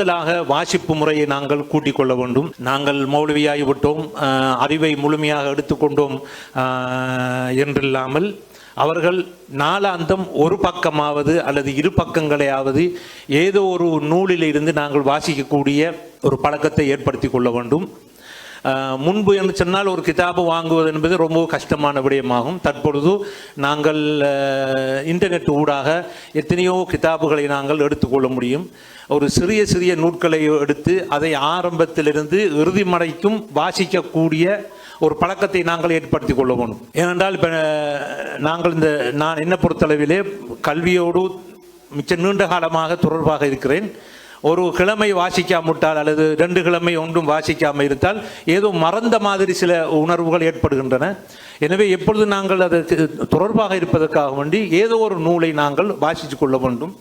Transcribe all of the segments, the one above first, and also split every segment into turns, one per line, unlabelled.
கூடுதலாக வாசிப்பு முறையை நாங்கள் கூட்டிக் கொள்ள வேண்டும். நாங்கள் மௌலவியாகிவிட்டோம். அறிவை முழுமையாக எடுத்துக்கொண்டோம் என்றில்லாமல் அவர்கள் நாளாந்தம் ஒரு பக்கமாவது அல்லது இரு பக்கங்களையாவது ஏதோ ஒரு நூலில் இருந்து நாங்கள் வாசிக்கக்கூடிய ஒரு பழக்கத்தை ஏற்படுத்தி கொள்ள வேண்டும். முன்பு என்று சொன்னால் ஒரு கிதாபு வாங்குவது என்பது ரொம்ப கஷ்டமான விடயமாகும். தற்பொழுது நாங்கள் இன்டர்நெட் ஊடாக எத்தனையோ கிதாபுகளை நாங்கள் எடுத்துக்கொள்ள முடியும். ஒரு சிறிய சிறிய நூட்களை எடுத்து அதை ஆரம்பத்திலிருந்து இறுதி மறைக்கும் வாசிக்கக்கூடிய ஒரு பழக்கத்தை நாங்கள் ஏற்படுத்தி கொள்ள வேணும் ஏனென்றால் இப்போ நாங்கள் இந்த நான் என்ன பொறுத்தளவிலே கல்வியோடு மிச்ச நீண்ட காலமாக தொடர்பாக இருக்கிறேன். ஒரு கிழமை வாசிக்காமட்டால் அல்லது ரெண்டு கிழமை ஒன்றும் வாசிக்காமல் இருந்தால் ஏதோ மறந்த மாதிரி சில உணர்வுகள் ஏற்படுகின்றன. எனவே எப்பொழுது நாங்கள் அதற்கு தொடர்பாக இருப்பதற்காக வேண்டி ஏதோ ஒரு நூலை நாங்கள் வாசித்து கொள்ள வேண்டும்.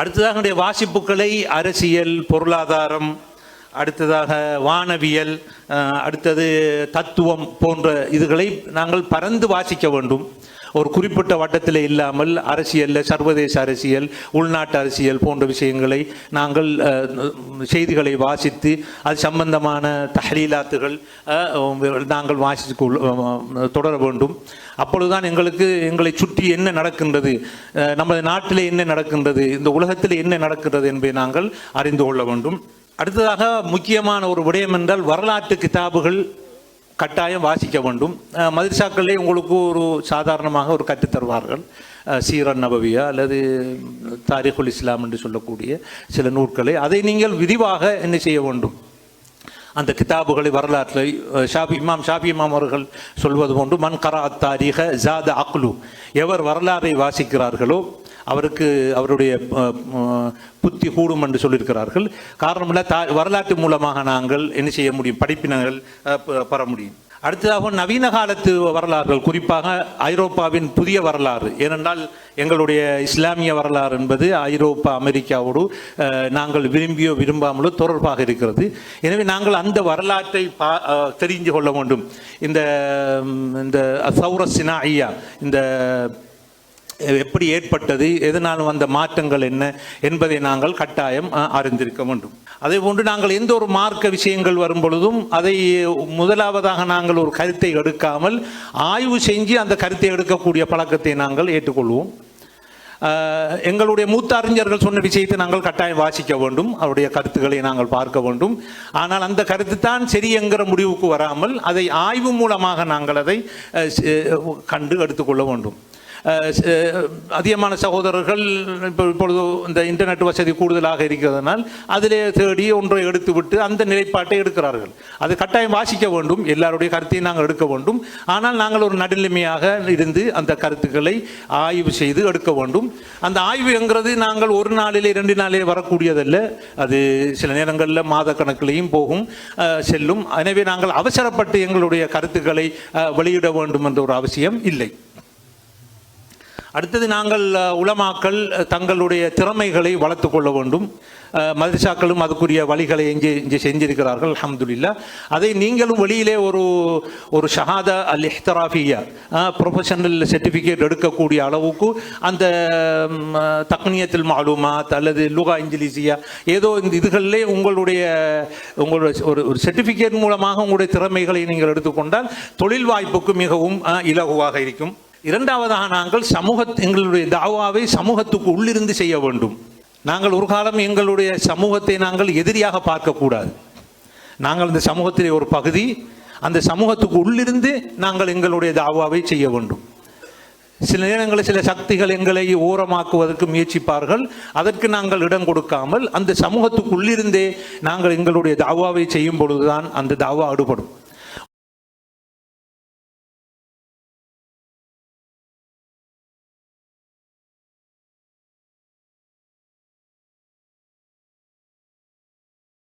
அடுத்ததாக வாசிப்புகளை அரசியல் பொருளாதாரம் அடுத்ததாக வானவியல் அடுத்தது தத்துவம் போன்ற இதுகளை நாங்கள் பரந்து வாசிக்க வேண்டும். ஒரு குறிப்பிட்ட வட்டத்தில் இல்லாமல் அரசியலில் சர்வதேச அரசியல் உள்நாட்டு அரசியல் போன்ற விஷயங்களை நாங்கள் செய்திகளை வாசித்து அது சம்பந்தமான தஹலீலாத்துகள் நாங்கள் வாசித்து கொள்- தொடர வேண்டும். அப்பொழுதுதான் எங்களுக்கு எங்களை சுற்றி என்ன நடக்கின்றது நமது நாட்டில் என்ன நடக்கின்றது இந்த உலகத்தில் என்ன நடக்கின்றது என்பதை நாங்கள் அறிந்து கொள்ள வேண்டும். அடுத்ததாக முக்கியமான ஒரு விடயம் என்றால் வரலாற்று கிதாபுகள் கட்டாயம் வாசிக்க வேண்டும். அஹ், உங்களுக்கு ஒரு சாதாரணமாக ஒரு கற்றுத் தருவார்கள். சீரன் நபவியா அல்லது தாரிகுல் இஸ்லாம் என்று சொல்லக்கூடிய சில நூல்களை. அதை நீங்கள் விரிவாக என்ன செய்ய வேண்டும்? அந்த கிதாபுகளை வரலாற்றை ஷாபி இமாம் ஷாபி இமாம் அவர்கள் சொல்வது போன்று மன் கரா தாரிக ஜாத அக்லு. எவர் வரலாறை வாசிக்கிறார்களோ அவருக்கு அவருடைய புத்தி கூடும் என்று சொல்லியிருக்கிறார்கள். காரணமில்லை தா வரலாற்று மூலமாக நாங்கள் என்ன செய்ய முடியும்? படிப்பினங்கள் பெற முடியும். அடுத்ததாக நவீன காலத்து வரலாறுகள் குறிப்பாக ஐரோப்பாவின் புதிய வரலாறு. ஏனென்றால் எங்களுடைய இஸ்லாமிய வரலாறு என்பது ஐரோப்பா அமெரிக்காவோடு நாங்கள் விரும்பியோ விரும்பாமலோ தொடர்பாக இருக்கிறது. எனவே நாங்கள் அந்த வரலாற்றை பா தெரிந்து கொள்ள வேண்டும். இந்த இந்த சௌரசினா ஐயா இந்த எப்படி ஏற்பட்டது எதனால் வந்த மாற்றங்கள் என்ன என்பதை நாங்கள் கட்டாயம் அறிந்திருக்க வேண்டும். அதே போன்று நாங்கள் எந்த ஒரு மார்க்க விஷயங்கள் வரும் பொழுதும் அதை முதலாவதாக நாங்கள் ஒரு கருத்தை எடுக்காமல் ஆய்வு செஞ்சு அந்த கருத்தை எடுக்கக்கூடிய பழக்கத்தை நாங்கள் ஏற்றுக்கொள்வோம். எங்களுடைய மூத்த அறிஞர்கள் சொன்ன விஷயத்தை நாங்கள் கட்டாயம் வாசிக்க வேண்டும் அவருடைய கருத்துக்களை நாங்கள் பார்க்க வேண்டும். ஆனால் அந்த கருத்து தான் சரி என்கிற முடிவுக்கு வராமல் அதை ஆய்வு மூலமாக நாங்கள் அதை கண்டு எடுத்துக்கொள்ள வேண்டும். அதிகமான சகோதரர்கள் இப்போ இப்பொழுது இந்த இன்டர்நெட் வசதி கூடுதலாக இருக்கிறதுனால் அதிலே தேடி ஒன்றை எடுத்துவிட்டு அந்த நிலைப்பாட்டை எடுக்கிறார்கள். அது கட்டாயம் வாசிக்க வேண்டும் எல்லாருடைய கருத்தையும் நாங்கள் எடுக்க வேண்டும். ஆனால் நாங்கள் ஒரு நடுநிலைமையாக இருந்து அந்த கருத்துக்களை ஆய்வு செய்து எடுக்க வேண்டும். அந்த ஆய்வுங்கிறது நாங்கள் ஒரு நாளிலே இரண்டு நாளிலே வரக்கூடியதல்ல. அது சில நேரங்களில் மாத கணக்கிலையும் போகும் செல்லும். எனவே நாங்கள் அவசரப்பட்டு எங்களுடைய கருத்துக்களை வெளியிட வேண்டும் என்ற ஒரு அவசியம் இல்லை. அடுத்தது நாங்கள் உலமாக்கள் தங்களுடைய திறமைகளை வளர்த்து கொள்ள வேண்டும். அஹ், மதரசாக்களும் அதுக்குரிய வழிகளை இங்கே இங்கே செஞ்சிருக்கிறார்கள் அஹமதுல்லா அதை நீங்களும் வெளியிலே ஒரு ஒரு ஷஹாதா அல் இஹ்தராஃபியா ப்ரொஃபஷனல் சர்டிஃபிகேட் எடுக்கக்கூடிய அளவுக்கு அந்த தக்னியத்தில் மாலுமாத் அல்லது லுகா இங்கிலீசியா ஏதோ இந்த இதுகளிலே உங்களுடைய உங்களுடைய ஒரு ஒரு சர்டிஃபிகேட் மூலமாக உங்களுடைய திறமைகளை நீங்கள் எடுத்துக்கொண்டால் தொழில் வாய்ப்புக்கு மிகவும் இலகுவாக இருக்கும். இரண்டாவதாக நாங்கள் சமூக எங்களுடைய தாவாவை சமூகத்துக்கு உள்ளிருந்து செய்ய வேண்டும். நாங்கள் ஒரு காலம் எங்களுடைய சமூகத்தை நாங்கள் எதிரியாக பார்க்கக்கூடாது. நாங்கள் இந்த சமூகத்திலே ஒரு பகுதி அந்த சமூகத்துக்கு உள்ளிருந்து நாங்கள் எங்களுடைய தாவாவை செய்ய வேண்டும். சில நேரங்களில் சில சக்திகள் எங்களை ஓரமாக்குவதற்கு முயற்சிப்பார்கள். அதற்கு நாங்கள் இடம் கொடுக்காமல் அந்த சமூகத்துக்குள்ளிருந்தே நாங்கள் எங்களுடைய தாவாவை செய்யும் பொழுதுதான் அந்த தாவா அடுபடும்